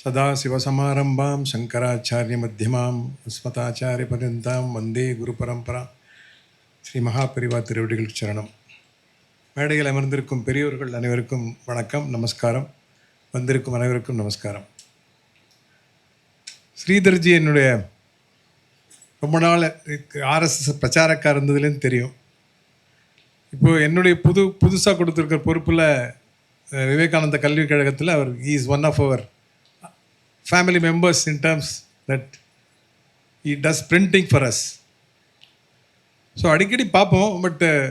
சதா சதாசிவசமாரம்பாம் சங்கராச்சாரிய மத்தியமாம் அஸ்மதாச்சாரிய பரியந்தாம் வந்தே குரு பரம்பரா. ஸ்ரீ மகாபரிவா திருவடிகள் சரணம். மேடையில் அமர்ந்திருக்கும் பெரியோர்கள் அனைவருக்கும் வணக்கம் நமஸ்காரம். வந்திருக்கும் அனைவருக்கும் நமஸ்காரம். ஸ்ரீதர்ஜி என்னுடைய ரொம்ப நாள் ஆர்எஸ்எஸ் பிரச்சாரக்காக இருந்ததுலேருந்து தெரியும். இப்போது என்னுடைய புது புதுசாக கொடுத்துருக்கிற பொறுப்பில் விவேகானந்த கல்வி கழகத்தில் அவர் is one of our family members in terms that he does printing for us so அடிக்கடி பார்ப்போம் பட் uh,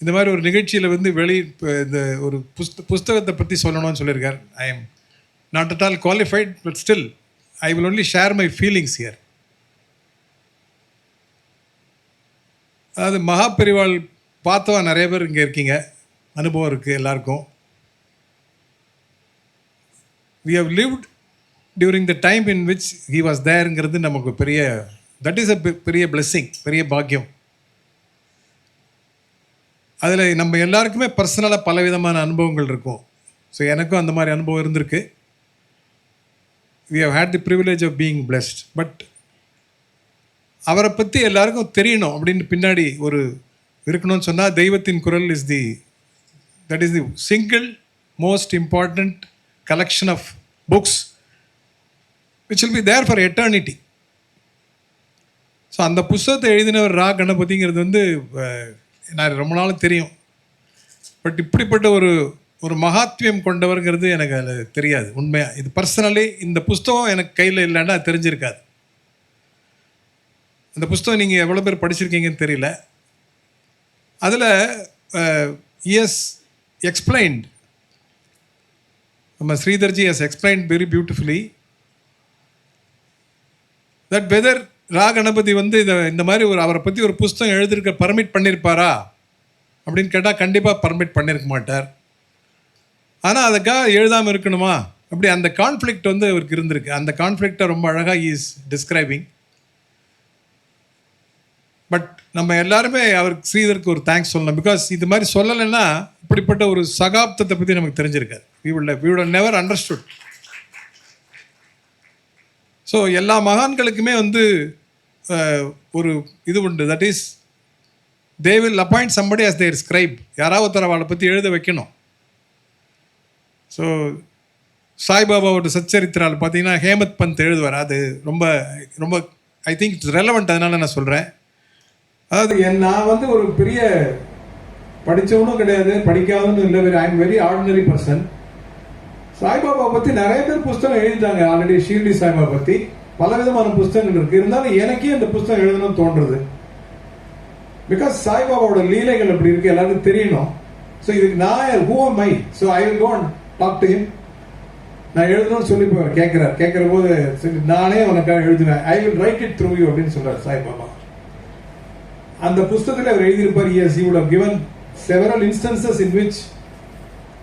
இந்த மாதிரி ஒரு நிகழ்ச்சியில் வந்து வெளி இந்த ஒரு புஸ்த புஸ்தகத்தை பற்றி சொல்லணும்னு சொல்லியிருக்கார். I am not at all qualified but still I will only share my feelings here அதாவது மகாபெரிவாள் பார்த்தவா நிறைய பேர் இங்கே இருக்கீங்க? அனுபவம் இருக்குது எல்லாருக்கும். We have lived during the time in which he was தேருங்கிறது நமக்கு பெரிய தட் இஸ் அ பெரிய பிளெஸ்ஸிங் பெரிய பாக்கியம். அதில் நம்ம எல்லாருக்குமே பர்சனலாக பலவிதமான அனுபவங்கள் இருக்கும். ஸோ எனக்கும் அந்த மாதிரி அனுபவம் இருந்திருக்கு. We have had the privilege of being blessed but அவரை பற்றி எல்லாருக்கும் தெரியணும் அப்படின்னு பின்னாடி ஒரு இருக்கணும்னு சொன்னால் Deivathin Kural is the that is the single most important collection of books which will be there for eternity so அந்த புஸ்தகத்தை எழுதினவர் ரா கணபதிங்கிறது வந்து நான் ரொம்ப நாளும் தெரியும். பட் இப்படிப்பட்ட ஒரு ஒரு மகாத்மியம் கொண்டவருங்கிறது எனக்கு அதில் தெரியாது. உண்மையாக இது பர்சனலி இந்த புஸ்தகம் எனக்கு கையில் இல்லைன்னா அது தெரிஞ்சிருக்காது. அந்த புஸ்தகம் நீங்கள் எவ்வளோ பேர் படிச்சிருக்கீங்கன்னு தெரியல. அதில் இஎஸ் எக்ஸ்பிளைன்ட் நம்ம Sridharji as explained very beautifully that whether Ra Ganapathi வந்து இதை இந்த மாதிரி ஒரு அவரை பற்றி ஒரு புஸ்தகம் எழுதியிருக்க பர்மிட் பண்ணியிருப்பாரா அப்படின்னு கேட்டால் கண்டிப்பாக பர்மிட் பண்ணியிருக்க மாட்டார். ஆனால் அதுக்காக எழுதாமல் இருக்கணுமா? அப்படி அந்த கான்ஃப்ளிக்ட் வந்து அவருக்கு இருந்திருக்கு. அந்த கான்ஃப்ளிக்டை ரொம்ப அழகாக இஸ் டிஸ்கிரைபிங் பட் நம்ம எல்லாருமே அவருக்கு ஸ்ரீதருக்கு ஒரு தேங்க்ஸ் சொல்லணும் பிகாஸ் இது மாதிரி சொல்லலைன்னா இப்படிப்பட்ட ஒரு சகாப்தத்தை பற்றி நமக்கு தெரிஞ்சிருக்காது. We will we will never understood so எல்லா மகான்களுக்குமே வந்து ஒரு இது உண்டு. That is they will appoint somebody as their scribe யாராவது ஒருத்தர் அவளை பற்றி எழுத வைக்கணும். ஸோ சாய்பாபாவோட சச்சரித்திரால் பார்த்தீங்கன்னா ஹேமத் பந்த் எழுதுவார். அது ரொம்ப ரொம்ப ஐ திங்க் இட்ஸ் ரெலவெண்ட் அதனால நான் சொல்கிறேன் அதாவது என் நான் வந்து ஒரு பெரிய படித்தவனும் கிடையாது படிக்காதவனும் இல்லை. Very I am very ordinary person Saibaba பற்றி நிறைய பேர் புஸ்தகம் எழுதிட்டாங்க ஆல்ரெடி ஷீர்டி சாய்பாபா பற்றி பல விதமான புஸ்தகங்கள் இருக்கு. இருந்தாலும் எனக்கே இந்த புஸ்தகம் எழுதணும்னு தோன்றது பிகாஸ் சாய்பாபாவோட லீலைகள் அப்படி இருக்கு எல்லாருக்கும் தெரியணும். ஸோ இதுக்கு நான் who my so I will gonna talk to him நான் எழுதணும்னு சொல்லி கேட்கிறார். கேட்கிற போது சரி, நானே உனக்காக எழுதுவேன். I will write it through you அப்படின்னு சொல்றார் சாய்பாபா. அந்த புஸ்தகத்தில் அவர் எழுதியிருப்பார் as you given several instances in which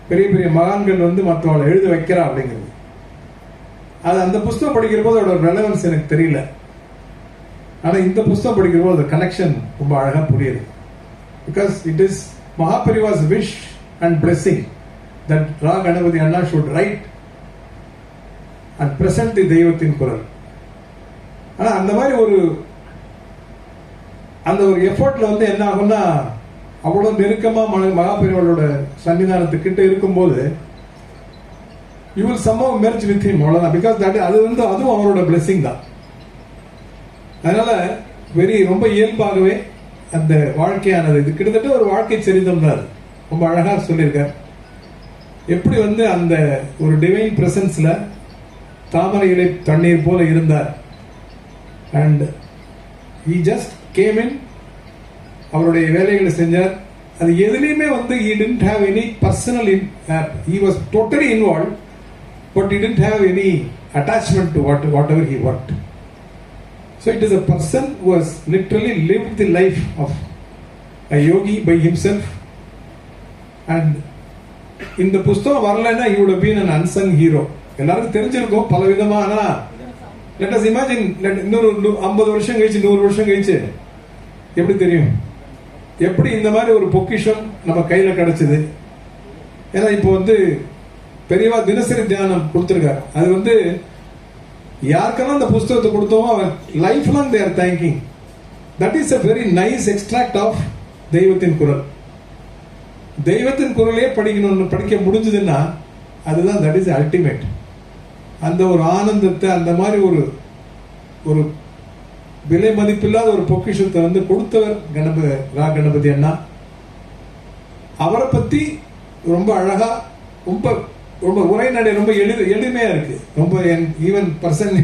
பெரிய பெரிய மகான்கள் வந்து மற்றவங்களை எழுத வைக்கிறா அப்படிங்கிறது. அது அந்த புஸ்தகம் படிக்கிற போது அதோட ரெலவன்ஸ் எனக்கு தெரியல. ஆனால் இந்த புஸ்தகம் படிக்கிற போது கனெக்ஷன் ரொம்ப அழகாக புரியுது. Because it is Mahaperiyava's wish and blessing that Ra Ganapathi anna should write and present the Deivathin Kural ஆனால் அந்த மாதிரி ஒரு அந்த ஒரு எஃபர்ட்ல வந்து என்ன ஆகும்னா அவ்வளவு நெருக்கமா மன மகாபெரியவர்களோட சன்னிதானத்துக்கிட்ட இருக்கும்போது யூ வில் சம்பவம் மெர்ஜ் வித் ஹிம் அவ்வளவுதான். பிகாஸ் தட் அது வந்து அதுவும் அவரோட blessing தான். அதனால வெரி ரொம்ப இயல்பாகவே அந்த வாழ்க்கையானது இது கிட்டத்தட்ட ஒரு வாழ்க்கை சரிதம் தான் ரொம்ப அழகா சொல்லியிருக்கார். எப்படி வந்து அந்த ஒரு டிவைன் பிரசன்ஸில் தாமரை இலை தண்ணீர் போல இருந்தார். And he just came in அவருடைய வேலைகளை செஞ்சார் அது எதுலேயுமே வந்து he didn't have any personal in he was totally involve but he didn't have any attachment to what whatever he what so it is a person who has literally live the life of a yogi by himself and இந்த புஸ்தகம் வரலன்னா இவ்வளோ been an unsung hero எல்லாருக்கும் தெரிஞ்சிருக்கும் பல விதமான let us imagine இன்னொரு ஐம்பது வருஷம் கழிச்சு நூறு வருஷம் கழிச்சு எப்படி தெரியும் எப்படி இந்த மாதிரி ஒரு பொக்கிஷம் நம்ம கையில் கிடச்சிது? ஏன்னா இப்போ வந்து பெரியவா தினசரி தியானம் கொடுத்துருக்காரு. அது வந்து யாருக்கெல்லாம் அந்த புஸ்தகத்தை கொடுத்தோமோ அவன் life long there thanking that is a very nice extract of Deivathin Kural. Deivathin குரலையே படிக்கணும்னு படிக்க முடிஞ்சதுன்னா அதுதான் தட் இஸ் அல்டிமேட் அந்த ஒரு ஆனந்தத்தை அந்த மாதிரி ஒரு ஒரு விலை மதிப்பில்லாத ஒரு பொக்கிஷத்தை வந்து கொடுத்தவர் கணபதி ரா கணபதி அண்ணா. அவரை பத்தி ரொம்ப அழகா ரொம்ப ரொம்ப உரைநடை ரொம்ப எளிது எளிமையா இருக்கு. ரொம்ப என் ஈவன் பர்சன்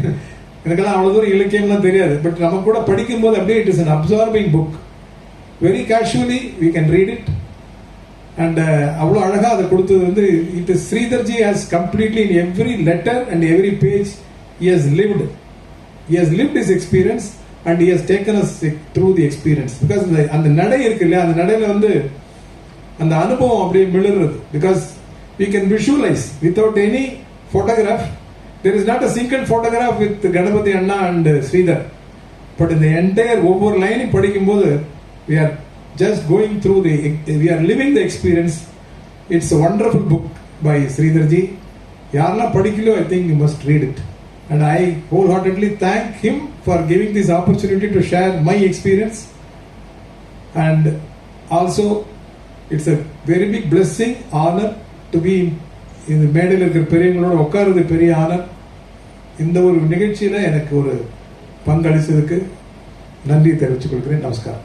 எனக்கெல்லாம் அவ்வளவு தூரம் இலக்கியம்லாம் தெரியாது. பட் நம்ம கூட படிக்கும்போது அப்படியே it is an absorbing book very casually we can read it and அவ்வளோ அழகாக அதை கொடுத்தது வந்து it is Sridharji has completely in every letter and every page he has lived he has lived his experience and he taken us through the experience because இந்த அந்த நடை இருக்கு இல்லையா அந்த நடையில வந்து அந்த அனுபவம் அப்படியே மிளறது because we can visualise without any photograph there is not a single photograph with Ganapathi anna and Sridhar but இந்த என்டையர் ஒவ்வொரு லைனையும் படிக்கும்போது we are just going through the we are living the experience it's wonderful book by Sridharji யாரெல்லாம் படிக்கலையோ I think you must read it and I wholeheartedly thank him for giving this opportunity to share my experience and also it's a very big blessing honour to இந்த மேடையில் இருக்கிற பெரியவங்களோட உட்காருறது பெரிய honour இந்த ஒரு நிகழ்ச்சியில் எனக்கு ஒரு பங்களிச்சதுக்கு நன்றி தெரிவித்துக் கொள்கிறேன். நமஸ்காரம்.